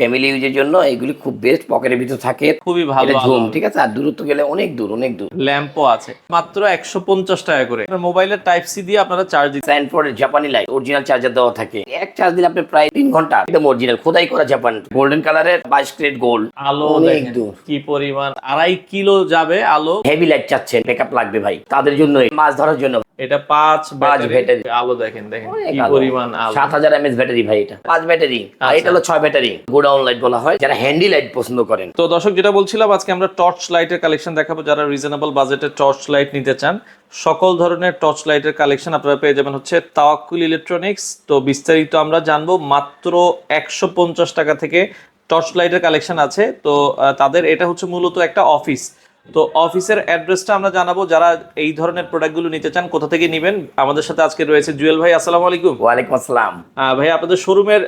Family ইউজের জন্য এগুলি খুব বেস্ট পকেটের ভিতর থাকে। খুবই ভালো ঝুম ঠিক আছে? আর দূরত্ব গেলে অনেক দূর অনেক দূর। ল্যাম্পও আছে। মাত্র একশো পঞ্চাশ টাকা করে। আপনার মোবাইলের টাইপ সি দিয়ে আপনারা চার্জ স্যান্ডফোর্ডের জাপানি লাইট অরিজিনাল চার্জার দেওয়া থাকে। এক চার্জ দিলে আপনি প্রায় তিন ঘণ্টা একদম অরিজিনাল খোদাই করা জাপান গোল্ডেন কালারের বাইশ ক্রেট গোল্ড আলো অনেক দূর। কি পরিমাণ। আড়াই কিলো যাবে আলো। হেভি লাইট চাচ্ছেন ব্যাকআপ লাগবে ভাই। তাদের জন্য মাছ ধরার জন্য। এটা পাঁচ পাঁচ ব্যাটারি। আলো দেখেন দেখেন কি পরিমাণ আলো। সাত হাজার এমএস ব্যাটারি ভাই এটা। পাঁচ ব্যাটারি। আর আচ্ছা। এটা হলো ছয় ব্যাটারি। গোডাউন লাইট বলা হয়। যারা হ্যান্ডি লাইট পছন্দ করেন। তো দর্শক যেটা বলছিলাম আজকে আমরা টর্চ লাইটের কালেকশন দেখাবো। যারা রিজনেবল বাজেটের টর্চ লাইট নিতে চান সকল ধরনের টর্চ লাইটের কালেকশন আপনারা পেয়ে যাবেন হচ্ছে তাওয়াক্কুল ইলেকট্রনিক্স তো বিস্তারিত আমরা জানব মাত্র একশো পঞ্চাশ টাকা থেকে টর্চ লাইটের কালেকশন আছে। তো তাদের এটা হচ্ছে মূলত একটা অফিস। তো অফিসের অ্যাড্রেসটা আমরা জানাব। যারা এই ধরনের প্রোডাক্টগুলো নিতে চান কোথা থেকে নেবেন? আমাদের সাথে আজকে রয়েছে জুয়েল ভাই আসসালামু আলাইকুম। ওয়ালাইকুম আসসালাম। ভাই আপনাদের শোরুমের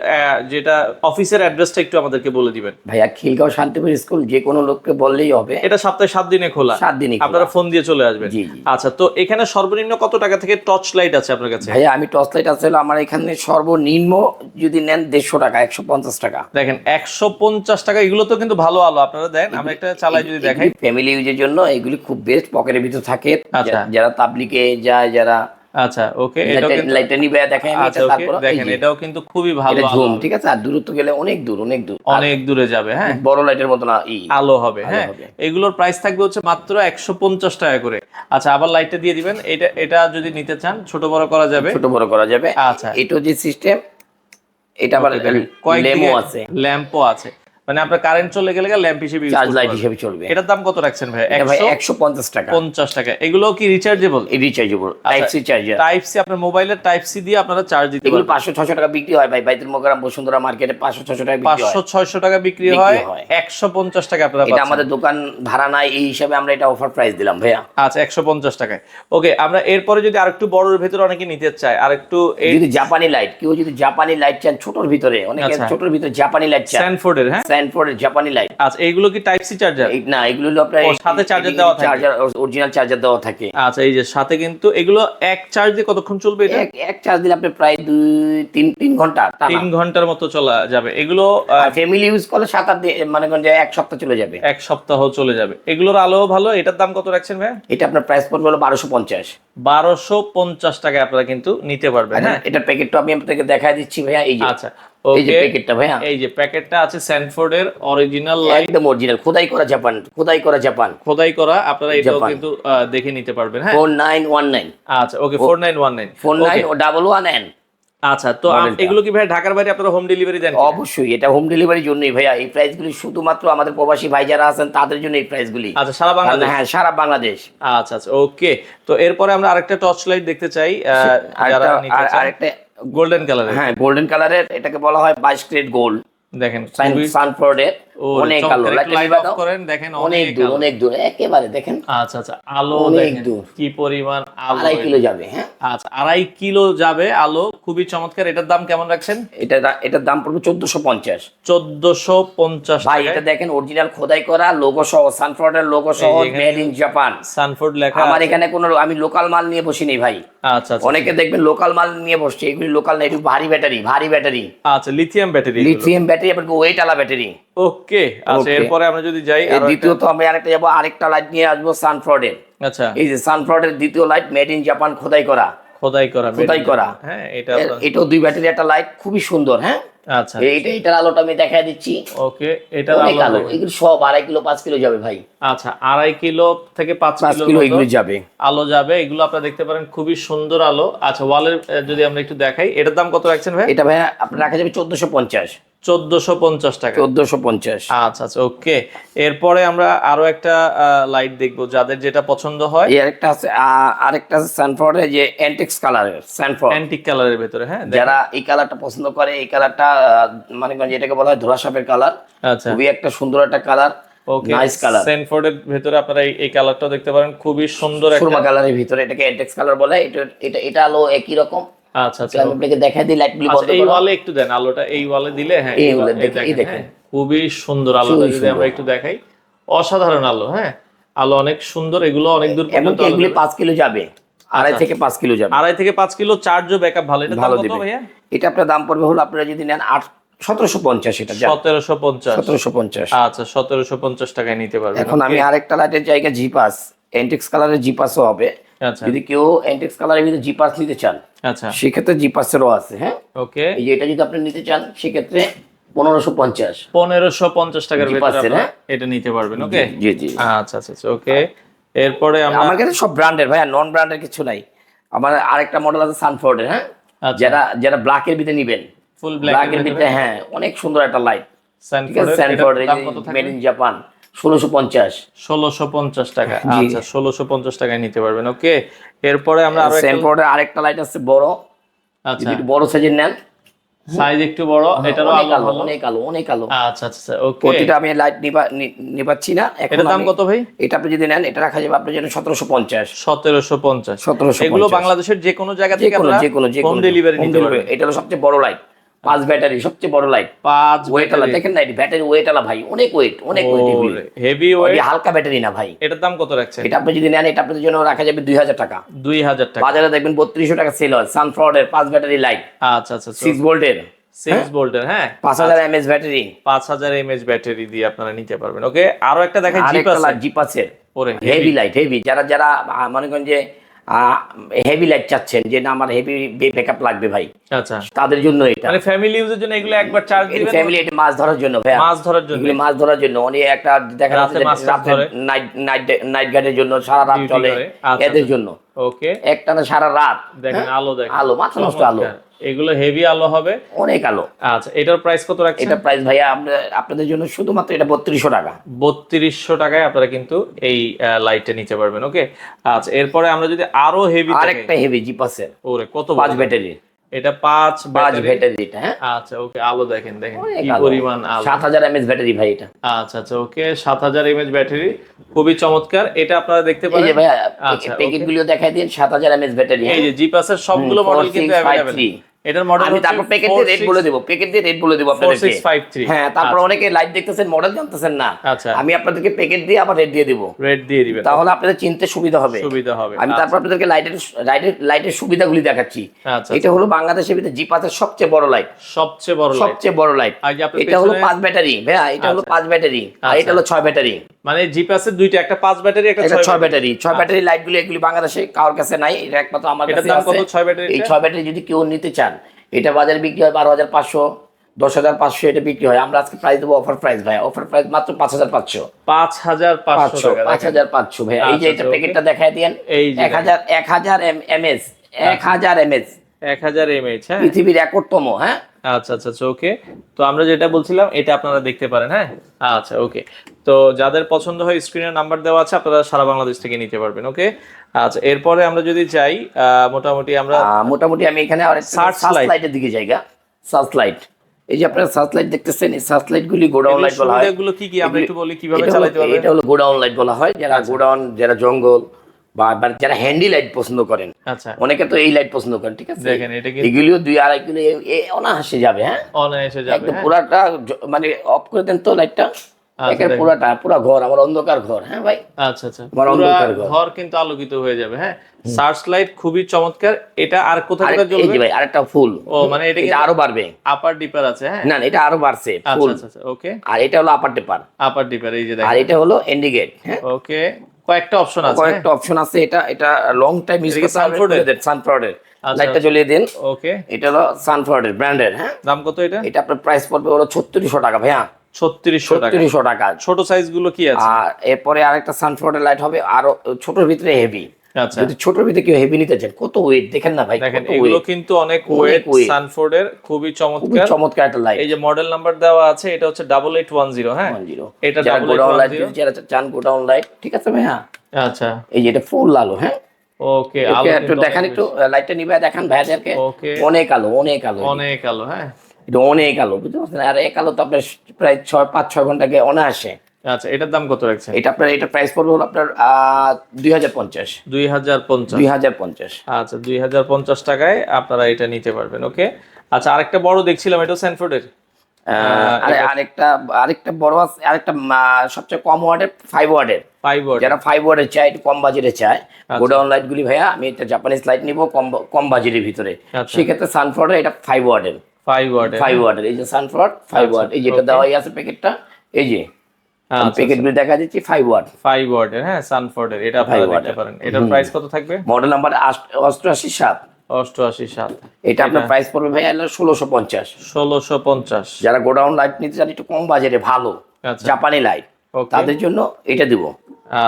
যেটা অফিসের অ্যাড্রেসটা একটু আমাদেরকে বলে দিবেন। ভাইয়া খিলগাঁও শান্তিপুর স্কুল যে কোনো লোককে বললেই হবে। এটা সপ্তাহে সাত দিনে খোলা। সাত দিনই আপনারা ফোন দিয়ে চলে আসবেন। আচ্ছা তো এখানে সর্বনিম্ন কত টাকা থেকে টর্চ লাইট আছে আপনার কাছে? ভাইয়া আমি টর্চ লাইট আছে আমার এখানে সর্বনিম্ন যদি নেন দেড়শো টাকা একশো পঞ্চাশ টাকা। দেখেন একশো পঞ্চাশ টাকা এগুলো তো কিন্তু ভালো আলো আপনারা দেন। আমি একটা চালাই যদি দেখাই। ফ্যামিলি ইউজের জন্য এগুলি খুব বেস্ট পকেটের ভিতর থাকে। আচ্ছা। যারা তাবলিকে যায় যারা আচ্ছা ওকে দেখেন আচ্ছা দেখেন এটাও কিন্তু খুবই ভালো আলো ঝুম ঠিক আছে? আর দূরত্ব গেলে অনেক দূর অনেক দূর। অনেক দূরে যাবে হ্যাঁ? বড় লাইটের মতো না আলো হবে হ্যাঁ? এগুলোর প্রাইস থাকবে হচ্ছে মাত্র একশো পঞ্চাশ টাকা করে। আচ্ছা আবার লাইটটা দিয়ে দিবেন। এটা এটা যদি নিতে চান ছোট বড় করা যাবে। ছোট বড় করা যাবে। আচ্ছা। এটা যে সিস্টেম এটা আবার আছে। ল্যাম্পও আছে। মানে আপনার কারেন্ট চলে গেলে ল্যাম্প হিসেবে চার্জ লাইট। হিসেবে চলবে। এটার দাম কত রাখছেন ভাই? ভাই একশো একশো পঞ্চাশ টাকা। পঞ্চাশ টাকা। এগুলো কি rechargeable rechargeable type C charger type C আপনার মোবাইলের টাইপ সি দিয়ে আপনারা চার্জ দিতে এগুলো পারবেন। পাঁচশো ছশো টাকা বিক্রি হয় ভাই। বাইতুল মোকারাম বসুন্ধরা মার্কেটে পাঁচশো ছশো টাকা বিক্রি হয়। পাঁচশো ছয়শো টাকা বিক্রি হয়। হয়। একশো পঞ্চাশ টাকা আপনারা এটা আমাদের দোকান ভাড়া নাই এই হিসাবে আমরা এটা অফার প্রাইস দিলাম ভাইয়া। আচ্ছা একশো পঞ্চাশ টাকায়। ওকে আমরা এরপরে যদি আরেকটু বড়র ভেতরে অনেকে নিতে চায় আরেকটু যদি জাপানি লাইট কেউ যদি জাপানি লাইট চান ছোটর ভিতরে অনেকে আচ্ছা। ছোটর ভিতরে জাপানি লাইট চান। স্ট্যানফোর্ডের হ্যাঁ? স্যান্ডফোর্ডের জাপানি লাইট আচ্ছা এইগুলো কি টাইপ সি চার্জার না এগুলো হলো আপনার সাথে charger দেওয়া থাকে। চার্জার অরিজিনাল চার্জার দেওয়া থাকে। আচ্ছা এই যে সাথে কিন্তু এগুলো এক চার্জ দিয়ে কতক্ষণ চলবে এটা? এক চার্জ দিলে আপনি প্রায় দুই তিন তিন ঘণ্টা তিন ঘণ্টার মতো চলা যাবে। এগুলো ফ্যামিলি ইউজ করলে সাত আট মানে এক সপ্তাহ চলে যাবে। এক সপ্তাহ চলে যাবে। এগুলোর আলো ভালো। এটার দাম কত রাখছেন ভাই এটা আপনার প্রাইস পড়বে হলো বারোশো পঞ্চাশ। বারোশো পঞ্চাশ টাকায় আপনারা কিন্তু নিতে পারবেন হ্যাঁ? এটা প্যাকেটটা আমি আপনাকে দেখাই দিচ্ছি ভাইয়া এই যে। আচ্ছা এই যে প্যাকেটটা ভাইয়া। এই যে প্যাকেটটা আছে স্যানফোর্ডের অরিজিনাল একদম অরিজিনাল খোদাই করা জাপান খোদাই করা জাপান খোদাই করা আপনারা এটাও কিন্তু দেখে নিতে পারবেন হ্যাঁ? ফোর নাইন ওয়ান নাইন আচ্ছা okay four nine one nine four nine ও ডাবল ওয়ান এন আচ্ছা তো এগুলো কি ভাই ঢাকার বাইরে আপনারা হোম ডেলিভারি দেন অবশ্যই এটা হোম ডেলিভারির জন্যই ভাইয়া। এই প্রাইসগুলি শুধুমাত্র আমাদের প্রবাসী ভাই যারা আছেন তাদের জন্য এই প্রাইসগুলি আচ্ছা সারা বাংলাদেশ? হ্যাঁ সারা বাংলাদেশ। আচ্ছা আচ্ছা ওকে তো এরপরে আমরা আরেকটা টর্চ লাইট দেখতে চাই যারা আরেকটা- গোল্ডেন কালারের হ্যাঁ গোল্ডেন কালারের এটাকে বলা হয় বাইশ ক্রেড গোল্ড। দেখেন সানফোর্ডের অনেক আলো। off দাও। করেন, দেখেন অনেক দূর অনেক দূর একেবারে দেখেন। আচ্ছা আচ্ছা আলো অনেক দূর। কি পরিমাণ আলো আড়াই কিলো যাবে হ্যাঁ। আচ্ছা আড়াই কিলো যাবে আলো খুবই চমৎকার। এটার দাম কেমন রাখছেন? এটা এটার দাম পড়বে চোদ্দশো পঞ্চাশ। চোদ্দশো পঞ্চাশ ভাই এটা দেখেন অরিজিনাল খোদাই করা লোগো সহ সানফোর্ডের লোগো সহ মেড ইন জাপান সানফোর্ড লেখা আমার এখানে কোনো আমি লোকাল মাল নিয়ে বসিনি ভাই। আচ্ছা আচ্ছা অনেকে দেখবেন লোকাল মাল নিয়ে বসছে এগুলি লোকাল না একটু ভারী ব্যাটারি ভারী ব্যাটারি আচ্ছা লিথিয়াম ব্যাটারি লিথিয়াম ব্যাটারি এবং ওয়েট আলা ব্যাটারি ওকে আচ্ছা এরপরে আমরা যদি যাই দ্বিতীয়ত আমি আরেকটা যাব আরেকটা লাইট নিয়ে আসব সানফ্রডের আচ্ছা। এই যে সানফ্রডের দ্বিতীয় লাইট মেড ইন জাপান খোদাই করা। খোদাই করা খোদাই করা। হ্যাঁ এটা এটাও দুই ব্যাটারি একটা লাইট খুবই সুন্দর হ্যাঁ? আচ্ছা। এইটা এটার আলোটা আমি দেখাই দিচ্ছি। ওকে এটা আলো এগুলো সব আড়াই কিলো পাঁচ কিলো যাবে ভাই। আচ্ছা আড়াই কিলো থেকে পাঁচ কিলো এগুলো যাবে। আলো যাবে এগুলো আপনারা দেখতে পারেন খুবই সুন্দর আলো। আচ্ছা ওয়ালের যদি আমরা একটু দেখাই এটার দাম কত রাখছেন ভাই? এটা ভাই আপনার রাখা যাবে চোদ্দশো পঞ্চাশ। চোদ্দশো পঞ্চাশ টাকা। চোদ্দশো পঞ্চাশ। আচ্ছা আচ্ছা ওকে। এরপরে আমরা আরও একটা লাইট দেখব যাদের যেটা পছন্দ হয়। আরেকটা আছে আরেকটা আছে সানফোর্ডের যে অ্যান্টিক্স কালারের সানফোর্ড অ্যান্টিক কালারের ভেতরে হ্যাঁ যারা এই কালারটা পছন্দ করে এই কালারটা মানে যেটাকে বলা হয় ধোলা সাপের কালার আচ্ছা। খুবই একটা সুন্দর একটা কালার ওকে নাইস কালার সেনফোর্ডের ভেতরে আপনারা এই- কালারটাও দেখতে পারেন খুবই সুন্দর একটা কালারের ভিতরে এটাকে অ্যান্টিক্স কালার বলে এটা এটা এটা আলো একই রকম। আচ্ছা আচ্ছা। আমি আপনাকে দেখাই দিই লাইটগুলি বন্ধ আচ্ছা এই ওয়ালে একটু দেন আলোটা এই ওয়ালে দিলে হ্যাঁ এই ওয়ালে দেখেন। হ্যাঁ, খুবই সুন্দর আলোটা যদি আমরা একটু দেখাই। অসাধারণ আলো হ্যাঁ আলো অনেক সুন্দর এগুলো অনেক দূর পর্যন্ত পাঁচ কিলো যাবে আড়াই থেকে পাঁচ কিলো যাবে। আড়াই থেকে পাঁচ কিলো চার্জও ব্যাকআপ ভালো। এটা দাম কত ভাইয়া? এটা আপনার দাম পড়বে হলো আপনারা যদি নেন আট সতেরোশো পঞ্চাশ এটা সতেরোশো পঞ্চাশ। সতেরোশো পঞ্চাশ। আচ্ছা সতেরোশো পঞ্চাশ টাকায় নিতে পারবেন এখন আমি আরেকটা লাইটের জায়গায় জিপাস এন্টেক্স কালারের জিপাসও হবে। আচ্ছা যদি কেউ এন্টেক্স কালারের ভিতরে জিপাস নিতে চান আচ্ছা। সেক্ষেত্রে জিপাসেরও আছে হ্যাঁ? ওকে। এই যে এটা যদি আপনি নিতে চান সেক্ষেত্রে পনেরোশো পঞ্চাশ। পনেরোশো পঞ্চাশ টাকার ভিতরে হ্যাঁ? এটা নিতে পারবেন ওকে? জি জি। আচ্ছা আচ্ছা আচ্ছা ওকে। এরপরে আমার কাছে সব ব্র্যান্ডের ভাই নন ব্র্যান্ডের কিছু নাই। আমার আরেকটা মডেল আছে সানফোর্ডের হ্যাঁ? আচ্ছা। যারা যারা ব্ল্যাকের ভিতরে নিবেন। ফুল ব্ল্যাক ব্ল্যাকের ভিতরে? হ্যাঁ অনেক সুন্দর একটা লাইট ঠিক আছে? থাকে মেড ইন জাপান ষোলোশো পঞ্চাশ। ষোলোশো পঞ্চাশ টাকা। আচ্ছা ষোলোশো পঞ্চাশ টাকায় নিতে পারবেন ওকে? এরপরে আমরা আরও একটা স্যানফোর্ডের আরেকটা লাইট আছে বড়। আচ্ছা। বড় সাইজের নেন। সাইজ একটু বড় এটারও অনেক আলো অনেক আলো অনেক আলো। আচ্ছা আচ্ছা আচ্ছা ওকে। প্রতিটা আমি লাইট নিবা নিবাচ্ছি না এটার দাম কত ভাই? এটা আপনি যদি নেন এটা রাখা যাবে আপনার জন্য সতেরোশো পঞ্চাশ। সতেরোশো পঞ্চাশ। সতেরোশো এগুলো বাংলাদেশের যে কোনো জায়গা থেকে আমরা যে কোনো যে হোম কোনো ডেলিভারি নিতে। পারবেন। এটা হলো সবচেয়ে বড় লাইট পাঁচ ব্যাটারি সবচেয়ে বড় লাইট পাঁচ ওয়েট আলা দেখেন না এটি ব্যাটারি ওয়েট আলা ভাই অনেক ওয়েট অনেক ওয়েট হেভি ওয়েট হালকা ব্যাটারি না ভাই। এটার দাম কত রাখছেন? এটা আপনি যদি নেন এটা আপনাদের জন্য রাখা যাবে দুই হাজার টাকা। দুই হাজার টাকা। বাজারে দেখবেন বত্রিশশো টাকা সেল হয় সানফ্রাউডের পাঁচ ব্যাটারি লাইট আচ্ছা আচ্ছা সিক্স ভোল্টের সিক্স ভোল্টের হ্যাঁ? পাঁচ হাজার এমএস ব্যাটারি পাঁচ হাজার এমএচ ব্যাটারি দিয়ে আপনারা নিতে পারবেন ওকে আরও একটা দেখেন জিপ আছে। লাইট জিপাসের ওরে হেভি লাইট হেভি যারা যারা মনে করেন যে হেভি লাইট চাচ্ছেন যে না আমার হেভি ব্যাকআপ লাগবে ভাই। আচ্ছা। তাদের জন্য এটা। মানে ফ্যামিলি ইউজের জন্য এগুলো একবার চার্জ দিবেন? ফ্যামিলি এটা মাছ ধরার জন্য ভাই মাছ ধরার জন্য। মাছ ধরার জন্য। অনেক একটা দেখা যাচ্ছে নাইট নাইট নাইট গার্ডের জন্য সারা রাত চলে আচ্ছা, এদের আচ্ছা। জন্য। ওকে একটানা সারা রাত। দেখেন হ্যাঁ? আলো দেখেন। আলো মাথা নষ্ট আলো। এগুলো হেভি আলো হবে। অনেক আলো। আচ্ছা এটার প্রাইস কত রাখছেন? এটা প্রাইস ভাইয়া আপনার- আপনাদের জন্য শুধুমাত্র এটা বত্রিশশো টাকা। বত্রিশশো টাকায় আপনারা কিন্তু এই লাইটটা নিতে পারবেন ওকে আচ্ছা এরপরে আমরা যদি আরও হেভি আরেকটা হেভি জিপাসের ওরে কত পাঁচ ব্যাটারি এটা পাঁচ পাঁচ ব্যাটারি ব্যাটারি এটা হ্যাঁ? আচ্ছা ওকে আলো দেখেন দেখেন কি পরিমাণ আলো। সাত হাজার এমএস ব্যাটারি ভাই এটা। আচ্ছা আচ্ছা ওকে সাত হাজার এমএচ ব্যাটারি খুবই চমৎকার। এটা আপনারা দেখতে পারেন এই যে ভাইয়া আচ্ছা, প্যাকেটগুলো দেখাই দিন সাত হাজার এমএস ব্যাটারি এই যে জিপাসের সবগুলো মডেল কিন্তু অ্যাভেলেবেল এটার মডেল আমি তারপর প্যাকেট দিয়ে রেট বলে দেবো। প্যাকেট দিয়ে রেট বলে দেবো আপনাদেরকে। 4653 হ্যাঁ তারপর অনেকে লাইভ দেখতেছেন মডেল জানতেছেন না। আচ্ছা। আমি আপনাদেরকে প্যাকেট দিয়ে আবার রেট দিয়ে দেবো। রেট দিয়ে দিবেন। তাহলে আপনাদের চিনতে সুবিধা হবে। সুবিধা হবে। আমি তারপর আপনাদেরকে লাইটের লাইটের লাইটের সুবিধাগুলি দেখাচ্ছি। আচ্ছা এটা হলো বাংলাদেশের ভিতরে জিপাসের সবচেয়ে বড় লাইট সবচেয়ে বড় লাইট সবচেয়ে বড় লাইট এটা হলো পাঁচ ব্যাটারি ভাইয়া এটা হলো পাঁচ ব্যাটারি আর এটা হলো ছয় ব্যাটারি মানে জিপাসের দুইটা একটা পাঁচ ব্যাটারি একটা ছয় ব্যাটারি। ছয় ব্যাটারি লাইটগুলো এগুলি বাংলাদেশে কারোর কাছে নাই এটা একমাত্র আমার কাছে আছে। ছয় ব্যাটারি এই ছয় ব্যাটারি যদি কেউ নিতে চান এটা বাজারে বিক্রি হয় বারো হাজার পাঁচশো দশ হাজার পাঁচশো এটা বিক্রি হয়। আমরা আজকে প্রাইস দেবো অফার প্রাইস ভাই। অফার প্রাইস মাত্র পাঁচ হাজার পাঁচশো। পাঁচ হাজার পাঁচশো পাঁচ হাজার পাঁচশো ভাই। এই যে আচ্ছা, এটা আচ্ছা, প্যাকেটটা দেখায় দিয়েন। এক হাজার এক হাজার এম এস এক হাজার এম এস এক হাজার এমএইচ হ্যাঁ। পৃথিবীর রেকর্ডতম হ্যাঁ? আচ্ছা আচ্ছা আচ্ছা ওকে তো আমরা যেটা বলছিলাম এটা আপনারা দেখতে পারেন হ্যাঁ? আচ্ছা ওকে তো যাদের পছন্দ হয় স্ক্রিনের নাম্বার দেওয়া আছে আপনারা সারা বাংলাদেশ থেকে নিতে পারবেন ওকে আচ্ছা এরপরে আমরা যদি আহ, মোটামুটি আমরা মোটামুটি আমি এখানে আর Search সার্চ light। লাইটের দিকে জায়গা। সার্চ লাইট এই যে আপনারা সার্চ লাইট দেখতেছেন এই সার্চ লাইট গুলি গোডাউন লাইট বলা হয়। এগুলো কি কি? আমরা একটু বলি কীভাবে চালাতে পারবেন? এটা হলো গোডাউন লাইট বলা হয়। যারা গোডাউন যারা জঙ্গল বা যারা হ্যান্ডি লাইট পছন্দ করেন আচ্ছা। অনেকে তো এই লাইট পছন্দ করেন ঠিক আছে? দেখেন এটা এগুলিও দুই আড়াই কিলো অনাহাসে যাবে হ্যাঁ? অনায়াসে যাবে একদম হ্যাঁ? পুরাটা মানে অফ করে দেন তো লাইটটা। একের পুরাটা পুরা ঘর আমার অন্ধকার ঘর হ্যাঁ ভাই? আচ্ছা আচ্ছা। আমার অন্ধকার ঘর। ঘর কিন্তু আলোকিত হয়ে যাবে হ্যাঁ? সার্চ লাইট খুবই চমৎকার। এটা আর কোথায় এই জ্বলবে ভাই আরেকটা ফুল। ও মানে এটা এটা আরও বাড়বে। আপার ডিপার আছে হ্যাঁ? না না, এটা আরও বাড়ছে আচ্ছা ফুল। আচ্ছা আচ্ছা ওকে আর এটা হলো আপার টেপার আপার ডিপার এই যে আর এটা হলো ইন্ডিকেট হ্যাঁ? ওকে কয়েকটা অপশন আছে। কয়েকটা অপশন আছে এটা এটা লং টাইম ইউজ করতে হবে? সানফ্রাউডের আচ্ছা। লাইটটা জ্বলিয়ে দিন। ওকে এটা হলো সানফ্রাউডের ব্র্যান্ডের হ্যাঁ? দাম কত এটা? এটা আপনার প্রাইস পড়বে হলো ছত্রিশশো টাকা ভাইয়া। ছত্রিশশো টাকা। ছোট সাইজগুলো কি আছে? আর এরপরে আরেকটা সানফ্রাউডের লাইট হবে আরও ছোটর ভিতরে হেভি আচ্ছা যদি ছোটর ভিতরে কেউ হেভি নিতে চান কত ওয়েট দেখেন না ভাই দেখেন এগুলো কিন্তু অনেক ওয়েট। সানফোর্ডের খুবই চমৎকার। চমৎকার একটা লাইট এই যে মডেল নাম্বার দেওয়া আছে এটা হচ্ছে ডাবল এইট ওয়ান জিরো হ্যাঁ? এটা ডাবল এইট ওয়ান জিরো যারা চান গোডাউন লাইট ঠিক আছে ভাইয়া? আচ্ছা। এই যে এটা ফুল আলো হ্যাঁ? ওকে আলো একটু দেখান একটু লাইটটা নিবে দেখান ভাইয়াদেরকে। অনেক আলো অনেক আলো অনেক আলো হ্যাঁ। এটা অনেক আলো বুঝতে পারছেন? আর এক আলো তো আপনার প্রায় ছয় পাঁচ ছয় ঘন্টাকে অনায়াসে আচ্ছা এটার দাম কত রাখছেন? এটা আপনার এটা প্রাইস পড়বে হলো আপনার দুই হাজার পঞ্চাশ। দুই হাজার পঞ্চাশ। দুই হাজার পঞ্চাশ। আচ্ছা দুই হাজার পঞ্চাশ টাকায় আপনারা এটা নিতে পারবেন ওকে? আচ্ছা আরেকটা বড় দেখছিলাম এটা স্যানফোর্ডের। আরে আরেকটা আরেকটা বড় আছে আরেকটা সবচেয়ে কম ওয়ার্ডের ফাইভ ওয়ার্ডের। ফাইভ ওয়াট যারা ফাইভ ওয়ার্ডের চায় একটু কম বাজেটে চায়। আচ্ছা। গোডাউন লাইট গুলি ভাইয়া আমি একটা জাপানিজ লাইট নিব কম কম বাজেটের ভিতরে। আচ্ছা। সেক্ষেত্রে সানফ্লোরের এটা ফাইভ ওয়ার্ডের। ফাইভ ওয়ার্ড ফাইভ ওয়াটের এই যে সানফ্লাওয়ার ফাইভ ওয়াট এই যেটা দেওয়াই আছে প্যাকেটটা এই যে। আচ্ছা প্যাকেটগুলো দেখা দিচ্ছি ফাইভ ওয়াট ফাইভ ওয়ার্ডের হ্যাঁ সানফোর্ডের এটা আপনারা দেখতে পারেন। এটার প্রাইস কত থাকবে? মডেল নাম্বার অষ্টআশি সাত। অষ্টআশি সাত। এটা আপনার প্রাইস পড়বে ভাই ষোলোশো পঞ্চাশ। ষোলোশো পঞ্চাশ। যারা গোডাউন লাইট নিতে চান একটু কম বাজারে ভালো। আচ্ছা। জাপানি লাইট তাদের জন্য এটা দিব।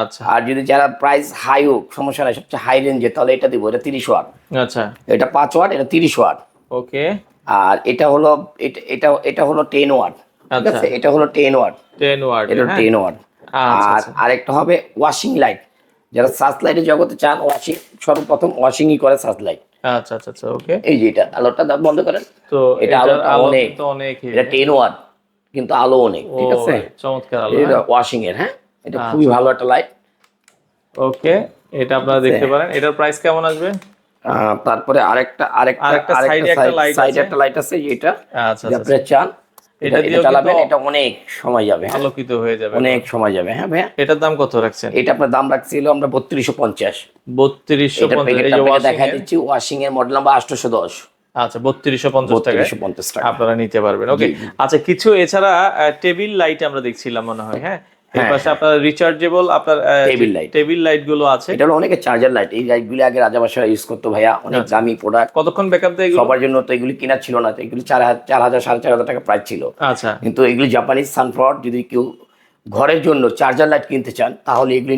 আচ্ছা। আর যদি যারা প্রাইস হাই হোক সমস্যা নাই সবচেয়ে হাই রেঞ্জে তাহলে এটা দিব এটা তিরিশ ওয়াট আচ্ছা। এটা পাঁচ ওয়াট এটা তিরিশ ওয়াট ওকে আর এটা হলো এটা এটা এটা হলো টেন ওয়াট ঠিক আচ্ছা। আছে এটা হলো টেন ওয়াট টেন ওয়ার্ড এটা টেন ওয়াট আচ্ছা আর আরেকটা হবে ওয়াশিং লাইট যারা সার্চ লাইটের জগতে চান ওয়াশিং সর্বপ্রথম ওয়াশিংই করে সার্চ লাইট আচ্ছা আচ্ছা আচ্ছা ওকে এই যে এটা আলোটা বন্ধ করেন। তো এটা আলোটা আলো অনেক। অনেক এটা টেন ওয়াট কিন্তু আলো অনেক ঠিক আছে? চমৎকার আলো এটা ওয়াশিং এর হ্যাঁ? এটা খুবই ভালো একটা লাইট ওকে এটা আপনারা দেখতে পারেন। এটার প্রাইস কেমন আসবে? তারপরে আরেকটা আরেকটা আরেকটা সাইডে একটা লাইট আছে। আচ্ছা আচ্ছা আপনারা চান এটা এটা চালাবেন এটা অনেক সময় যাবে হ্যাঁ। আলোকিত হয়ে যাবে। অনেক সময় যাবে হ্যাঁ ভাইয়া। এটার দাম কত রাখছেন? এটা আপনার দাম রাখছিল আমরা বত্রিশশো পঞ্চাশ। বত্রিশশো দেখা দিচ্ছি ওয়াশিং এর মডেল নাম্বার আটশোশো দশ। আচ্ছা বত্রিশশো পঞ্চাশ বত্রিশশো পঞ্চাশ টাকা। আপনারা নিতে পারবেন ওকে আচ্ছা কিছু এছাড়া টেবিল লাইট আমরা দেখছিলাম মনে হয় হ্যাঁ? এর পাশে আপনার রিচার্জেবল আপনার Table light। টেবিল লাইটগুলো আছে। এটা হলো অনেকে চার্জার লাইট এই লাইটগুলি আগে রাজাবাসারা ইউজ করতো ভাইয়া অনেক আচ্ছা। দামি প্রোডাক্ট কতক্ষণ ব্যাকআপ দেয় সবার জন্য তো এগুলি কেনা ছিল না এগুলি চার হাজার চার হাজার সাড়ে চার হাজার টাকা প্রাইস ছিল। আচ্ছা। কিন্তু এগুলি জাপানিজ সানফ্লাওয়ার যদি কেউ ঘরের জন্য চার্জার লাইট কিনতে চান তাহলে এগুলি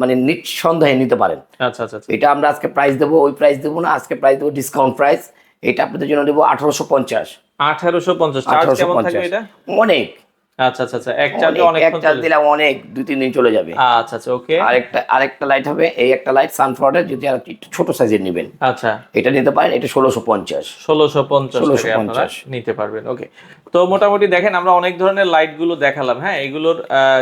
মানে নিঃসন্দেহে নিতে পারেন। আচ্ছা আচ্ছা আচ্ছা। এটা আমরা আজকে প্রাইস দেবো ওই প্রাইস দেবো না আজকে প্রাইস দেবো ডিসকাউন্ট প্রাইস এটা আপনাদের জন্য দেবো আঠারোশো পঞ্চাশ। আঠারোশো পঞ্চাশ। অনেক। আচ্ছা আচ্ছা আচ্ছা। এক চার্জে অনেক, এক চার্জ দিলাম অনেক দুই তিন দিন চলে যাবে। আচ্ছা আচ্ছা ওকে। আরেকটা আরেকটা লাইট হবে। এই একটা লাইট সানফ্লাওয়ারের যদি আর একটু ছোট সাইজের নেবেন। আচ্ছা। এটা নিতে পারেন এটা ষোলোশো পঞ্চাশ। ষোলোশো পঞ্চাশ 1650 আপনারা নিতে পারবেন ওকে। তো মোটামুটি দেখেন আমরা অনেক ধরনের লাইটগুলো দেখালাম হ্যাঁ? এগুলোর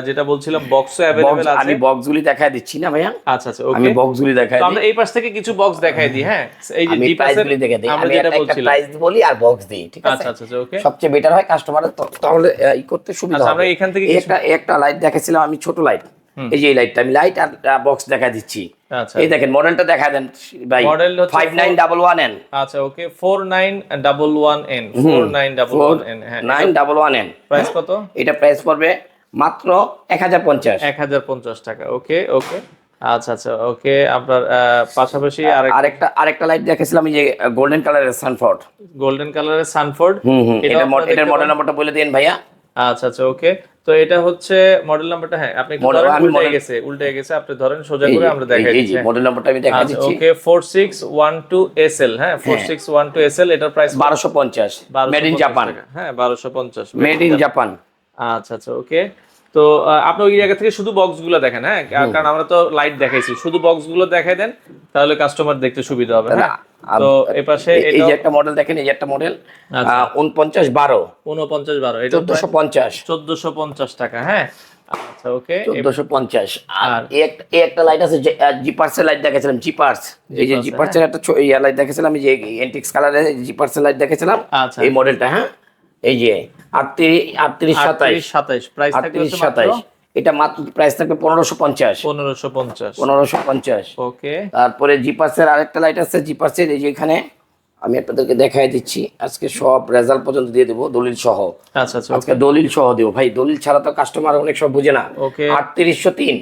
যেটা বলছিলাম বক্স অ্যাভেলেবল আছে। আমি বক্স গুলি দেখাই দিচ্ছি না ভাইয়া? আচ্ছা আচ্ছা ওকে আমি বক্স গুলি দেখাই তো দিই। আমরা এই পাশ থেকে কিছু বক্স দেখাই দিই হ্যাঁ? এই যে আমি ডিপাসের প্রাইসগুলি দেখে দিই। আমরা আমি যেটা বলছিলাম। প্রাইস বলি আর বক্স দিই ঠিক আছে? আচ্ছা আচ্ছা আচ্ছা ওকে সবচেয়ে বেটার হয় কাস্টমারের তাহলে ই করতে সুবিধা আচ্ছা, হবে। আমরা এখান থেকে একটা একটা লাইট দেখাছিলাম আমি ছোট লাইট এই যে লাইটটা আমি লাইট আর বক্স দেখা দিচ্ছি। আচ্ছা। এই দেখেন মডেলটা দেখা দেন ভাই হচ্ছে five nine double one N আচ্ছা okay four nine double one N four nine double one N nine double one N price কত? এটা প্রাইস পড়বে মাত্র এক হাজার পঞ্চাশ। এক হাজার পঞ্চাশ টাকা ওকে ওকে আচ্ছা আচ্ছা ওকে আপনার পাশাপাশি আরেক আরেকটা আরেকটা লাইট দেখেছিলাম এই যে গোল্ডেন কালারের সানফোর্ড গোল্ডেন কালারের সানফোর্ড এটার মডেল নাম্বারটা বলে দিন ভাইয়া। আচ্ছা আচ্ছা ওকে। তো এটা হচ্ছে মডেল নাম্বারটা হ্যাঁ আপনি উল্টে গেছে উল্টে গেছে আপনি ধরেন সোজা করে আমরা দেখাই দিচ্ছি মডেল নাম্বারটা আমি দেখা আচ্ছা দিচ্ছি। Okay four six one two S L হ্যাঁ four six one S L এটার প্রাইস বারোশো পঞ্চাশ। মেড ইন জাপান হ্যাঁ বারোশো পঞ্চাশ। মেড ইন জাপান আচ্ছা আচ্ছা ওকে। তো আপনি ওই জায়গা থেকে শুধু বক্সগুলো দেখেন হ্যাঁ? কারণ আমরা তো লাইট দেখাইছি। শুধু বক্সগুলো দেখাই দেন তাহলে কাস্টমার দেখতে সুবিধা হবে হ্যাঁ? তো এ পাশে এই যে একটা মডেল দেখেন এই যে একটা মডেল আচ্ছা। উনপঞ্চাশ বারো। উনপঞ্চাশ বারো এটা চোদ্দশো পঞ্চাশ। চোদ্দশো পঞ্চাশ টাকা হ্যাঁ? আচ্ছা ওকে চোদ্দশো পঞ্চাশ। আর আর- এই একটা একটা লাইট আছে জিপার্সের লাইট দেখেছিলাম জিপার্স এই যে Jeepers, জিপার্সের একটা ইয়া লাইট দেখেছিলাম এই যে এন্টিক্স কালারের জিপার্সের লাইট দেখেছিলাম আচ্ছা। এই মডেলটা হ্যাঁ? এই যে আটত্রিশ আটত্রিশ সাতাইশ। সাতাইশ। প্রাইস আটত্রিশ সাতাইশ। এটা মাত্র প্রাইস থাকবে পনেরোশো পঞ্চাশ। পনেরোশো পঞ্চাশ। পনেরোশো পঞ্চাশ। ওকে। তারপরে জিপার্সের আরেকটা লাইট আছে জিপার্সের এই যে এখানে আমি আপনাদেরকে দেখাই দিচ্ছি। আজকে সব রেজাল্ট পর্যন্ত দিয়ে দেবো দলিল সহ। আচ্ছা আচ্ছা আজকে দলিল সহ দেবো। ভাই দলিল ছাড়া তো কাস্টমার অনেক সব বুঝে না। আটত্রিশশো তিন।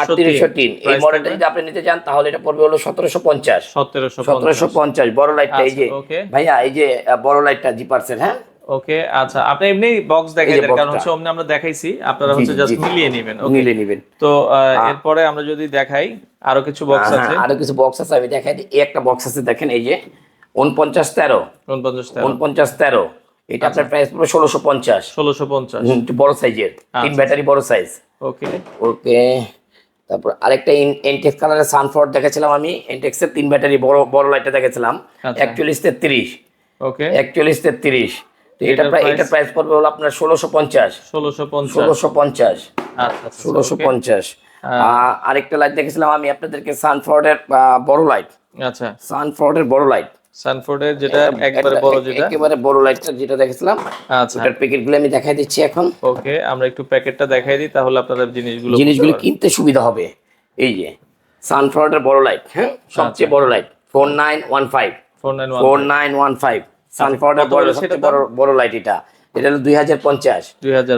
আটত্রিশশো তিন। এই মডেলটা যদি আপনি নিতে চান তাহলে এটা পড়বে হলো সতেরোশো পঞ্চাশ। সতেরোশো পঞ্চাশ। বড় লাইটটা এই যে। আচ্ছা, ভাইয়া এই যে বড় লাইটটা জিপার্সের হ্যাঁ? ওকে আচ্ছা আপনি এমনি বক্স দেখাই দেন কারণ হচ্ছে আমরা দেখাইছি আপনারা হচ্ছে জাস্ট মিলিয়ে নেবেন ওকে নিলে নিবেন। তো এরপরে আমরা যদি দেখাই আরও কিছু বক্স আছে। আরও কিছু বক্স আছে আমি দেখাই দিই। একটা বক্স আছে দেখেন এই যে উনপঞ্চাশ তেরো। উনপঞ্চাশ উনপঞ্চাশ তেরো। এটা আপনার প্রাইস পড়বে ষোলোশো পঞ্চাশ। ষোলোশো পঞ্চাশ। একটু বড় সাইজের তিন ব্যাটারি বড় সাইজ ওকে ওকে তারপর আরেকটা এনটেক্স কালারের সানফোর্ড দেখেছিলাম আমি। এনটেক্সের তিন ব্যাটারি বড় বড় লাইটটা দেখেছিলাম আচ্ছা। একচল্লিশ তেত্রিশ। ওকে একচল্লিশ তেত্রিশ। তো এটা প্রায় এটা প্রাইস পড়বে হলো আপনার ষোলোশো পঞ্চাশ। ষোলোশো পঞ্চাশ। ষোলোশো পঞ্চাশ। আচ্ছা আচ্ছা, ষোলোশো পঞ্চাশ। আরেকটা লাইট দেখেছিলাম আমি আপনাদেরকে সানফোর্ডের বড় লাইট আচ্ছা। সানফোর্ডের বড় লাইট সানফোর্ডের যেটা একবারে বড় যেটা। একেবারে বড় লাইটটা যেটা দেখেছিলাম আচ্ছা। ওটার প্যাকেটগুলো আমি দেখাই দিচ্ছি এখন। ওকে আমরা একটু প্যাকেটটা দেখাই দিই তাহলে আপনারা জিনিসগুলো জিনিসগুলো কিনতে সুবিধা হবে। এই যে সানফ্লাওয়ারের বড় লাইট হ্যাঁ? আচ্ছা। সবচেয়ে বড় light four nine one five four nine one four nine one five সানফাওয়ারের বড় সবচেয়ে বড় বড় লাইট এটা এটা হলো দুই হাজার পঞ্চাশ।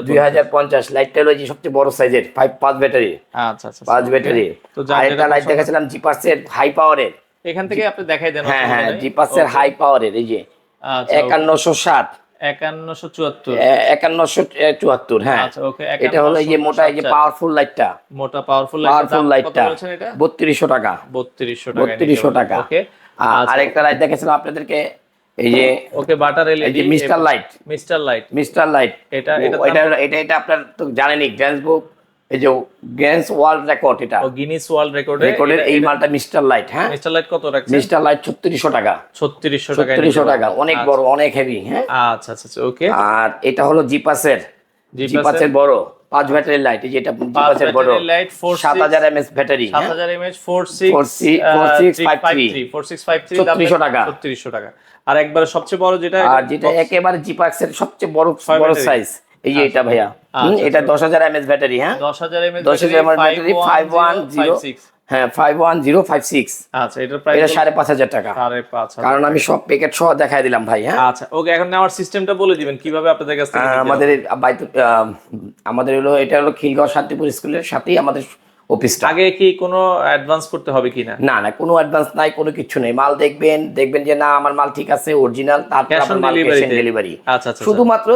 দুই হাজার পঞ্চাশ। লাইটটা হলো যে সবচেয়ে বড় সাইজের ফাইভ পাঁচ ব্যাটারি আচ্ছা আচ্ছা পাঁচ ব্যাটারি আরেকটা যেটা লাইট জিপাসের হাই পাওয়ারের এখান থেকে আপনি দেখাই দেন হ্যাঁ হ্যাঁ। হাই পাওয়ারের এই যে আচ্ছা একান্নশো একান্নশো চুয়াত্তর। একান্নশো চুয়াত্তর হ্যাঁ। আচ্ছা এটা হলো এই যে মোটা এই যে পাওয়ারফুল লাইটটা মোটা পাওয়ারফুল পাওয়ারফুল লাইটটা বত্রিশশো টাকা। বত্রিশশো টাকা বত্রিশশো টাকা। আর আরেকটা লাইট দেখেছিলাম আপনাদেরকে এই যে ওকে বাটার এই যে mister light mister light mister light এটা এটা এটা এটা আপনার তো জানেনই গ্যান্স বুক এই যে গ্যান্স ওয়ার্ল্ড রেকর্ড এটা। ও গিনিস ওয়ার্ল্ড রেকর্ডে রেকর্ডের এই মালটা মিস্টার লাইট হ্যাঁ? মিস্টার লাইট কত রাখছেন? মিস্টার লাইট ছত্রিশশো টাকা। ছত্রিশশো টাকা ছত্রিশশো টাকা অনেক বড় অনেক হেভি হ্যাঁ? আচ্ছা আচ্ছা আচ্ছা ওকে। আর এটা হলো জিপাসের জিপাসের বড়। পাঁচ ব্যাটারি লাইট যেটা পাঁচের বড় লাইট ফোর সাত হাজার এমএস ব্যাটারি সাত হাজার MH four six 4653 four six five three 3600 টাকা। ছত্রিশশো টাকা। আর একবার সবচেয়ে বড় যেটা আর যেটা একেবারে জিপাক্স এর সবচেয়ে বড় বড় সাইজ এই যে এটা ভাইয়া। আচ্ছা, এটা দশ হাজার এমএস ব্যাটারি হ্যাঁ? দশ হাজার এমএচ দশ হাজার MS battery five one zero হ্যাঁ five one zero five six আচ্ছা প্রাইস এটা সাড়ে পাঁচ হাজার টাকা। সাড়ে পাঁচ কারণ আমি সব প্যাকেট সহ দেখাই দিলাম ভাই হ্যাঁ? আচ্ছা ওকে এখন নেওয়ার সিস্টেমটা বলে দিবেন কীভাবে আপনাদের কাছ থেকে আহ, নিতে আমাদের হলো এটা হলো খিলগাঁও শান্তিপুর স্কুলের সাথেই আমাদের অফিসটা আগে কি কোনো অ্যাডভান্স করতে হবে কিনা? না না কোনো অ্যাডভান্স নাই কোনো কিছু নেই। মাল দেখবেন দেখবেন যে না আমার মাল ঠিক আছে অরিজিনাল তারপর মাল ডেলিভারি আচ্ছা আচ্ছা। শুধুমাত্র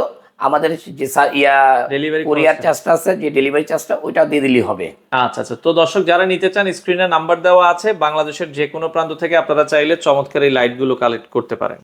আমাদের যে ইয়া ডেলিভারি কুরিয়ার চার্জটা আছে যে ডেলিভারি চার্জটা ওইটা দিয়ে দিলেই হবে। আচ্ছা আচ্ছা। তো দর্শক যারা নিতে চান স্ক্রিনে নাম্বার দেওয়া আছে। বাংলাদেশের যে কোনো প্রান্ত থেকে আপনারা চাইলে চমৎকার এই লাইটগুলো কালেক্ট করতে পারেন।